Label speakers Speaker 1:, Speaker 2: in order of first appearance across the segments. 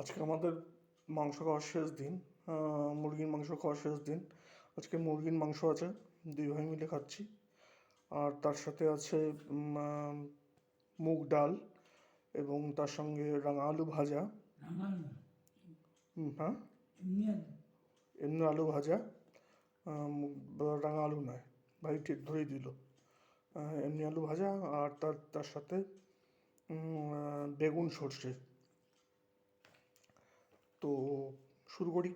Speaker 1: আজকে আমাদের মাংস খাওয়ার শেষ দিন মুরগির মাংস খাওয়ার শেষ দিন। আজকে মুরগির মাংস আছে, দুই ভাই মিলে খাচ্ছি। আর তার সাথে আছে মুগ ডাল এবং তার সঙ্গে রাঙা আলু ভাজা। হ্যাঁ?
Speaker 2: এমনি আলু।
Speaker 1: ভাজা রাঙা আলু নয়, ভাই ঠিক ধরেই দিল। এমনি আলু ভাজা, আর তার তার সাথে বেগুন সর্ষে। তো শুরু করি।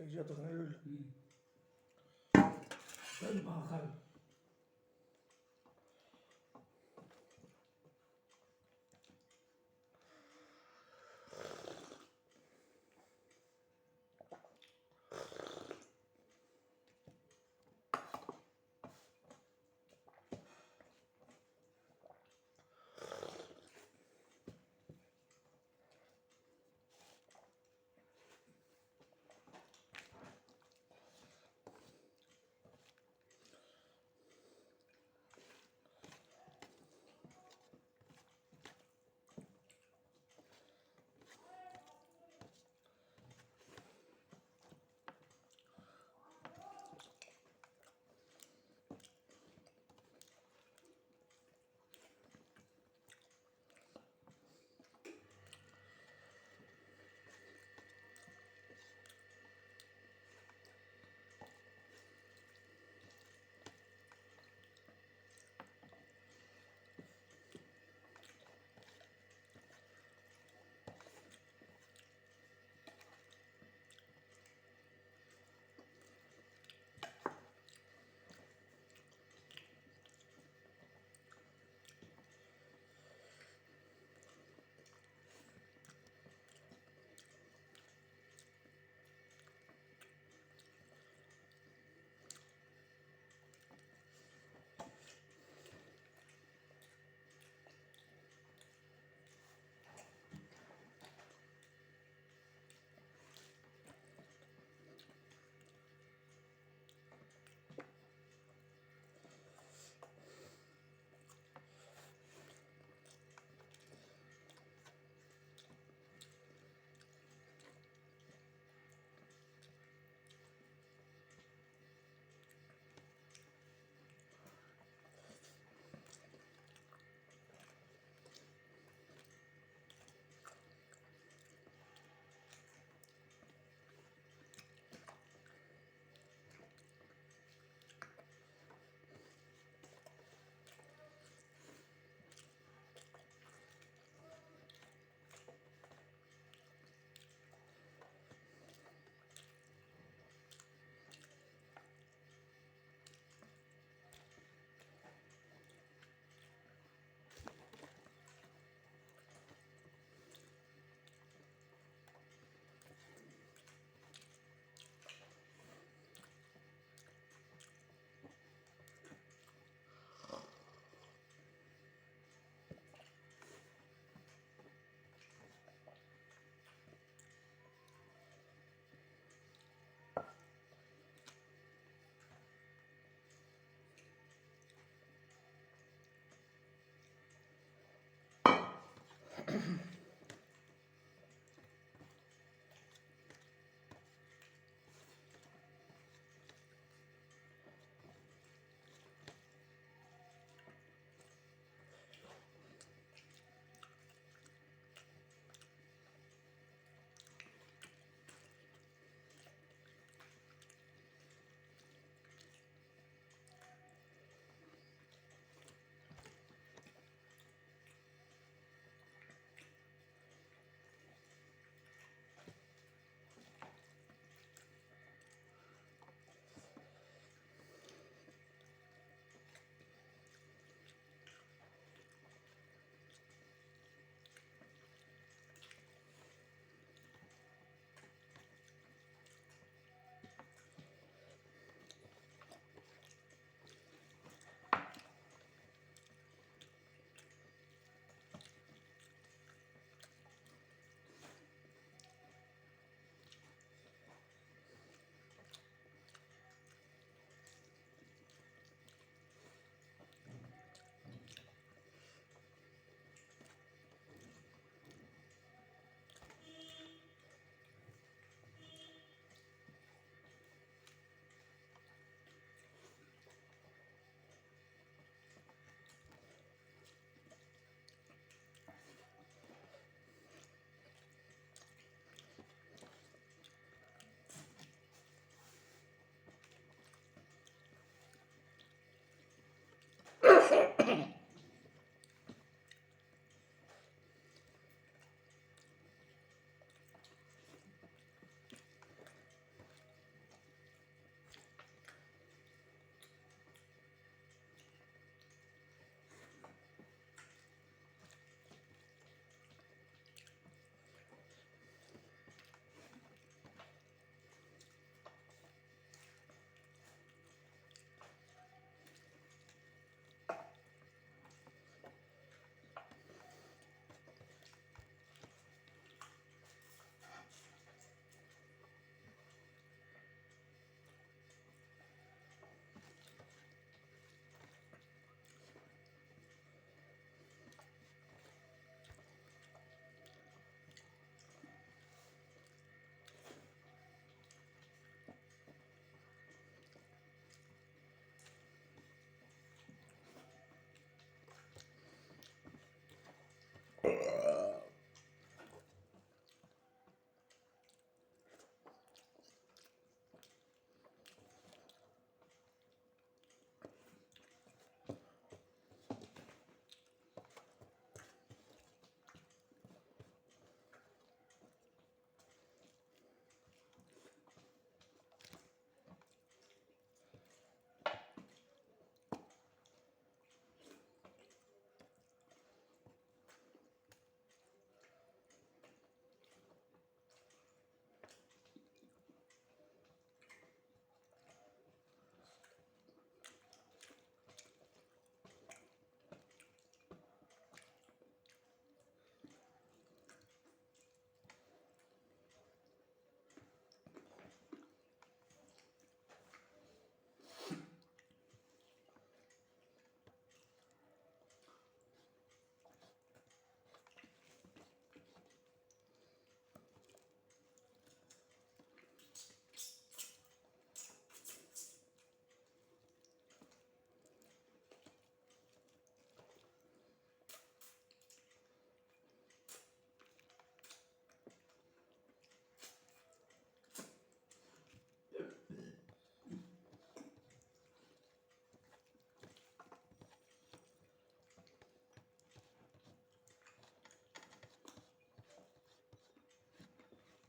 Speaker 1: এই যে এতখানি রইল
Speaker 2: চল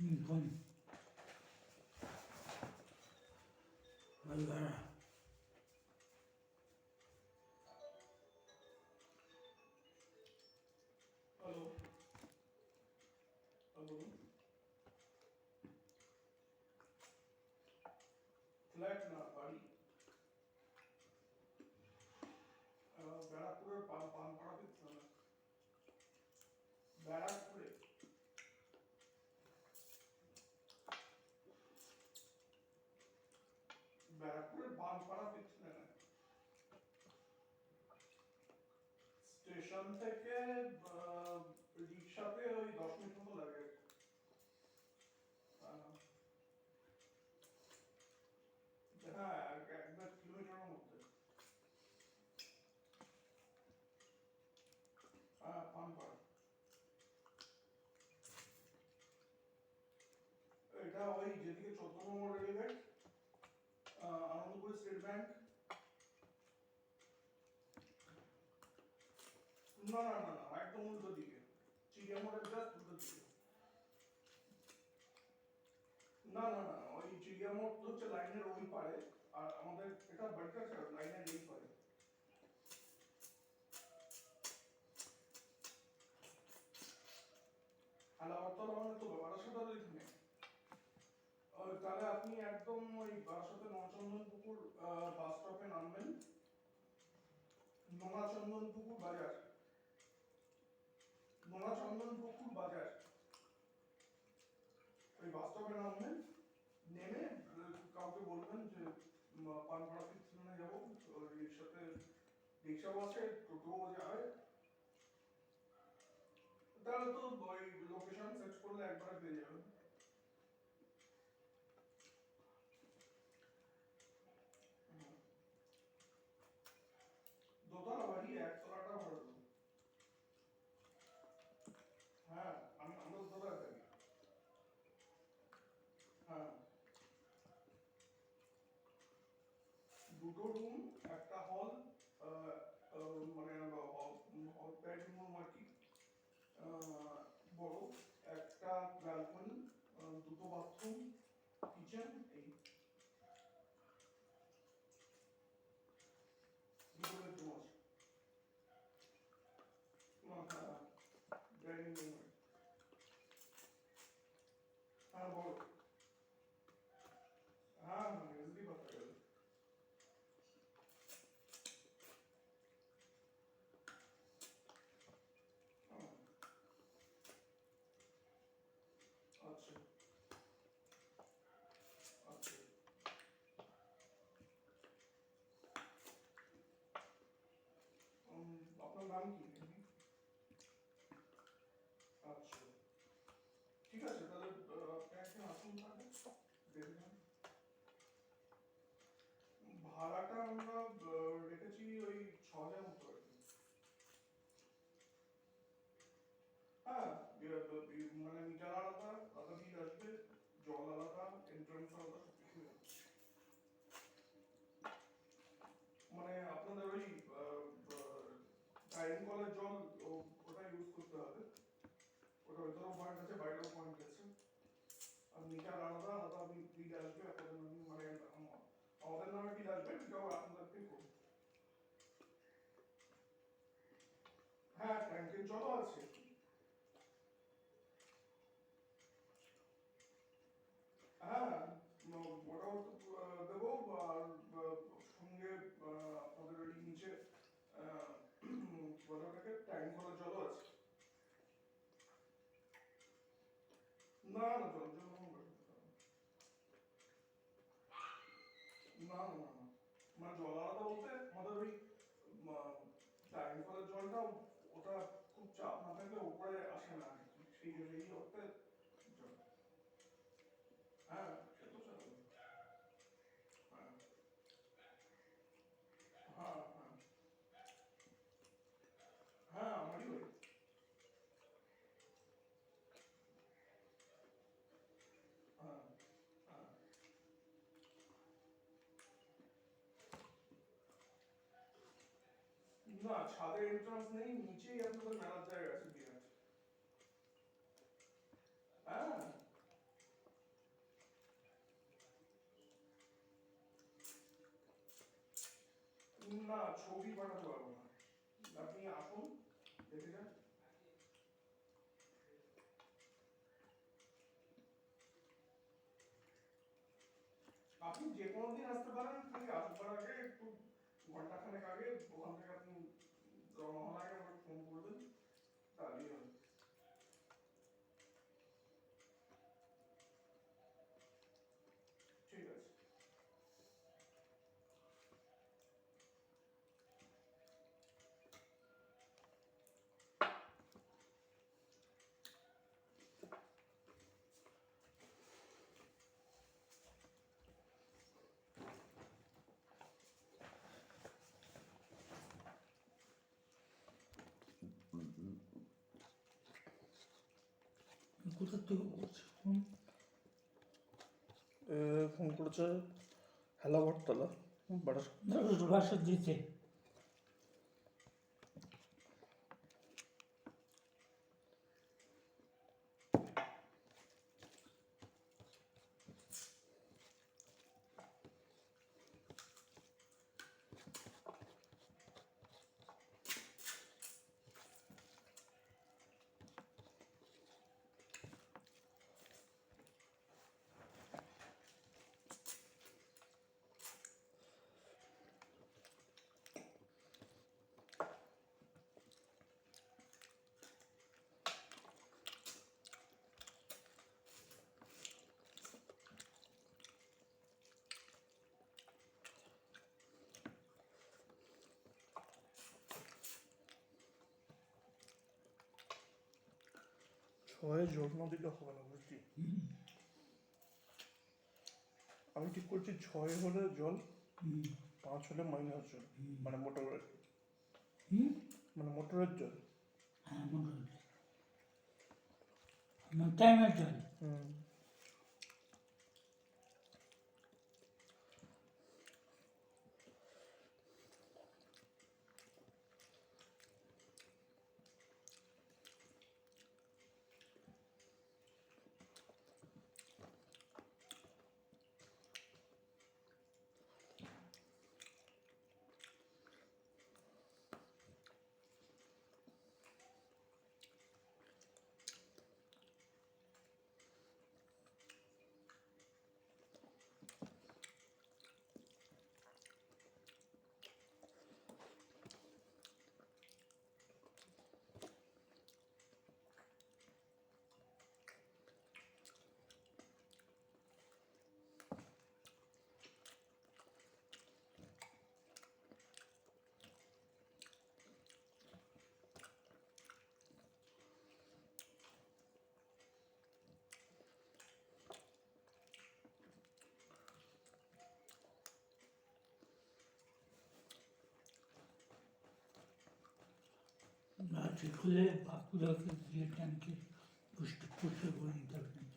Speaker 2: মাখাল হুম কোন বাড়ি
Speaker 1: বানপাড়া পিছনে স্টেশন থেকে রিক্সাতে ওই দশ মিনিট মতো লাগে। হ্যাঁ মধ্যে। হ্যাঁ এটা ওই যেদিকে চোদ্দ নম্বর রেলগেট ব্যাংক না না না না একদম উল্টো দিকে। চিড়িয়ামোড়ের জাস্ট উল্টো দিকে। না না না, ওই চিড়িয়ামোড় তো হচ্ছে লাইনের ওই পারে আর আমাদের এটা বাড়িটা লাইনের এই পারে আলাওয়াতলা মানে তো বারাসাতার ওইখানে ওই তাহলে আপনি একদম ওই পুকুর বাস স্টপে নামবেন। নোনাচন্দন পুকুর বাজার। নোনাচন্দন পুকুর বাজার। ওই বাস স্টপে নামবেন। নেমে কাউকে বলবেন যে পানপাড়া পিছনে যাব রিক্সাতে রিক্সাও আছে টোটোও যাবে। তাহলে তো ওই লোকেশন সার্চ করলে একবারে পেয়ে যাবেন। দুটো রুম একটা বিল আসবে আপনাদের নামে মানে আমাদের নামে বিল আসবে এটাও আপনাদেরকে করবে। হ্যাঁ ট্যাঙ্কের জলও আছে না ছাদের এন্ট্রান্স নেই, নিচেই আপনাদের মেলার জায়গা আছে বিরাট। হ্যাঁ। না, ছবি পাঠাতে পারব না। আপনি
Speaker 2: কোথা থেকে বলছি?
Speaker 1: ফোন করেছে হ্যালো বটতলা বাটাস
Speaker 2: বাসা দিতে
Speaker 1: ছয়ে জোর না দিলে হবে না বুঝলি আমি ঠিক করছি ছয় হলে জল। পাঁচ হলে মাইনাস জল মানে মোটরের? মানে মোটরের জল
Speaker 2: হ্যাঁ মোটর আমার টাইমের জল
Speaker 1: হুম
Speaker 2: açıklığı, akıl akıl diye tanki, kuştuk kuştuk oyun takım.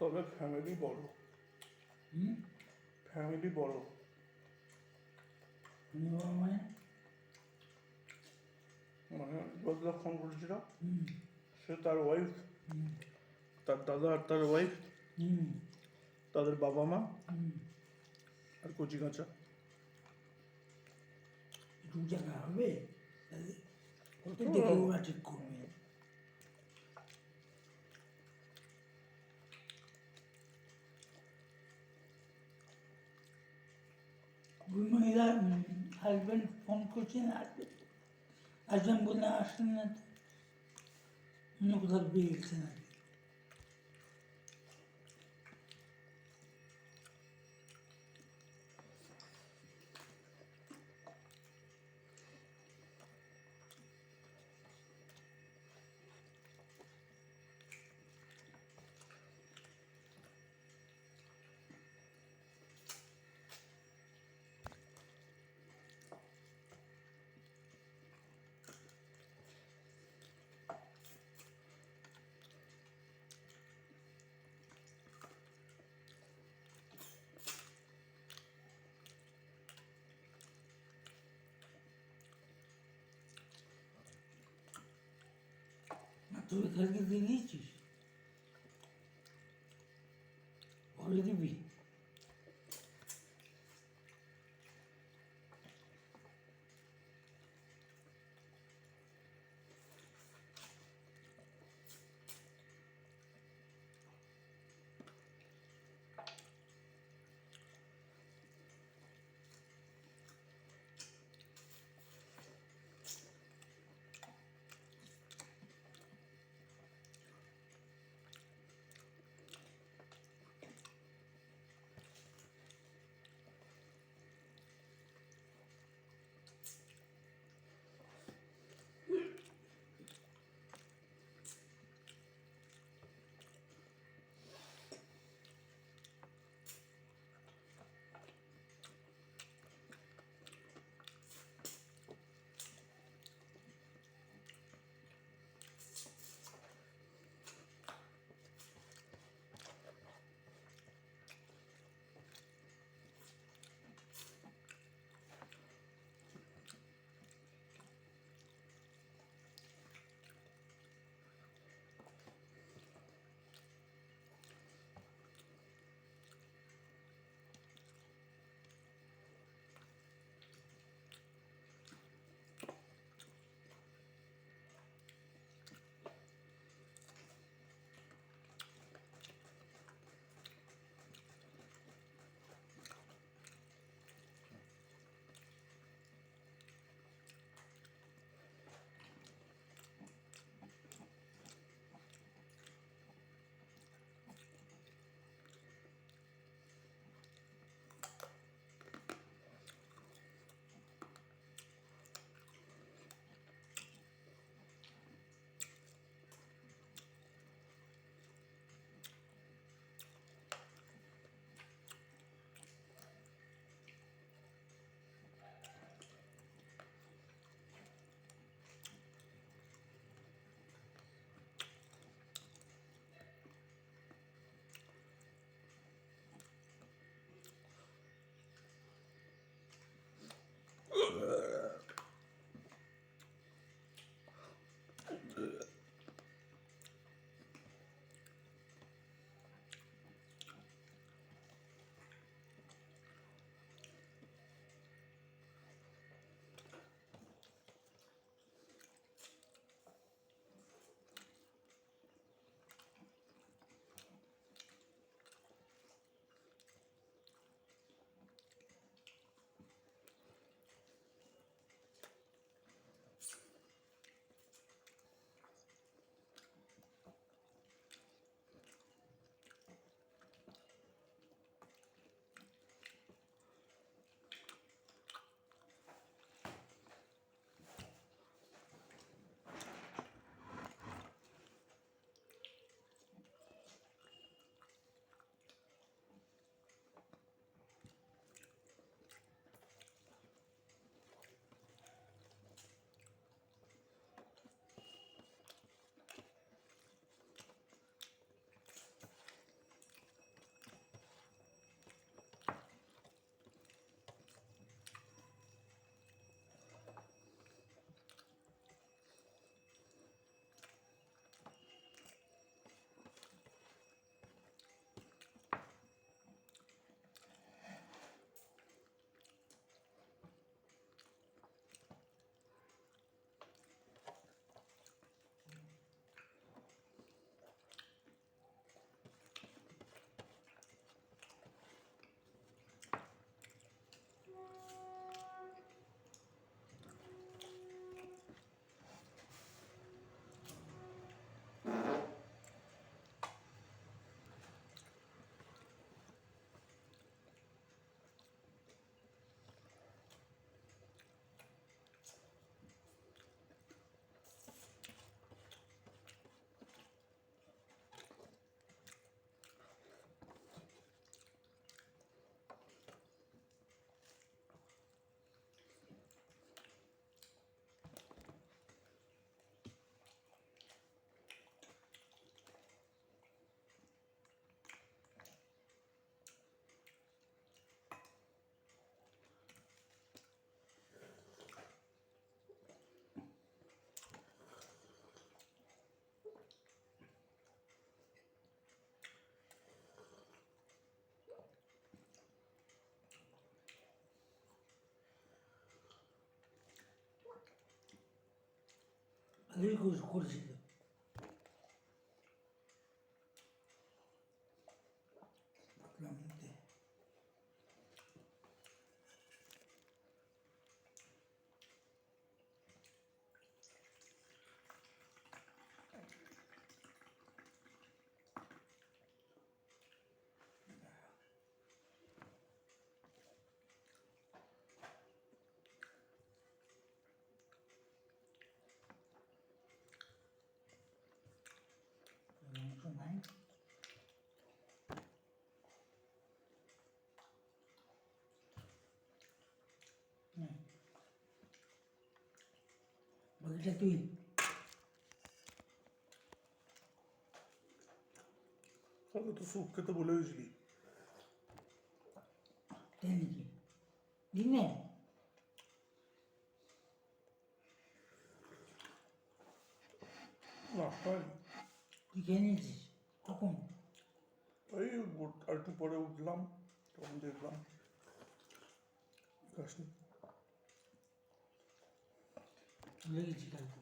Speaker 1: তবে ফ্যামিলি বড়।
Speaker 2: হুম?
Speaker 1: ফ্যামিলি বড়।
Speaker 2: মানে?
Speaker 1: মানে বদলা ফোন করেছিল। সে তার ওয়াইফ তার দাদা আর তার ওয়াইফ
Speaker 2: হুম।
Speaker 1: তাদের বাবা মা
Speaker 2: হুম।
Speaker 1: আর কচি কাঁচা।
Speaker 2: দু জায়গা হবে? ঠিক করবে? ওই মহিলা হাজব্যান্ড ফোন করছেন আসবে আসবেন বলে আসছেন না তো то ви хай не. ভালোই করে- করেছিল ভাবলাম যে মাংস নাই হুম। বাকিটা তুই
Speaker 1: তাহলে তো স্যুপ খেতে বলেছিলি
Speaker 2: তাই নাকি দিনে তুই খেয়ে নিয়েছিস কখন
Speaker 1: এই একটু পরে উঠলাম তখন দেখলাম খাসনি
Speaker 2: 没有鸡蛋。